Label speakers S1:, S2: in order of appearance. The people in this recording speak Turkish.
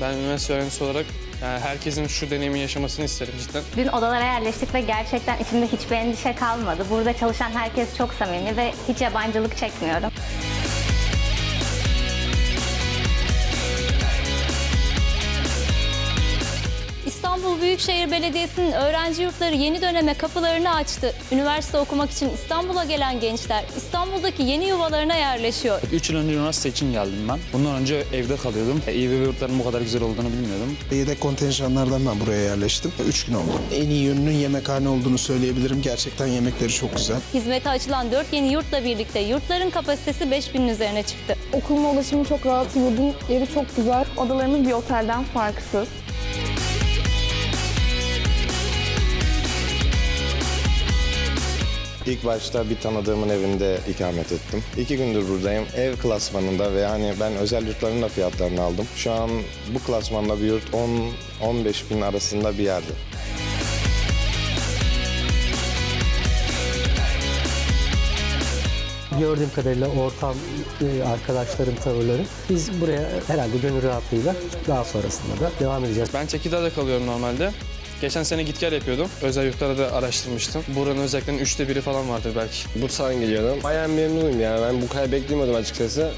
S1: Ben üniversite öğrencisi olarak yani herkesin şu deneyimi yaşamasını isterim cidden.
S2: Dün odalara yerleştik ve gerçekten içimde hiçbir endişe kalmadı. Burada çalışan herkes çok samimi ve hiç yabancılık çekmiyorum.
S3: İstanbul Büyükşehir Belediyesi'nin öğrenci yurtları yeni döneme kapılarını açtı. Üniversite okumak için İstanbul'a gelen gençler İstanbul'daki yeni yuvalarına yerleşiyor.
S4: 3 yıl önce üniversite için geldim ben. Bundan önce evde kalıyordum. E, İBB yurtlarının bu kadar güzel olduğunu bilmiyordum.
S5: Yedek kontenjanlardan ben buraya yerleştim. Üç gün oldu. En iyi yönünün yemekhane olduğunu söyleyebilirim. Gerçekten yemekleri çok güzel.
S3: Hizmete açılan 4 yeni yurtla birlikte yurtların kapasitesi 5000'in üzerine çıktı.
S6: Okuluma ulaşımı çok rahat, yurdun yeri çok güzel. Odalarımız bir otelden farksız.
S7: İlk başta bir tanıdığımın evinde ikamet ettim. İki gündür buradayım. Ev klasmanında ve hani ben özel yurtların da fiyatlarını aldım. Şu an bu klasmanda bir yurt 10-15 bin arasında bir yerde.
S8: Gördüğüm kadarıyla ortam, e, arkadaşların tavırları. Biz buraya herhalde gönül rahatlığıyla daha sonrasında da devam edeceğiz.
S1: Ben Tekirdağ'da kalıyorum normalde. Geçen sene git gel yapıyordum. Özel yurtlara da araştırmıştım. Buranın özelliklerinin üçte biri falan vardır belki.
S7: Bursa'dan geliyorum. Bayağı memnunum yani. Ben bu kadar beklemiyordum açıkçası.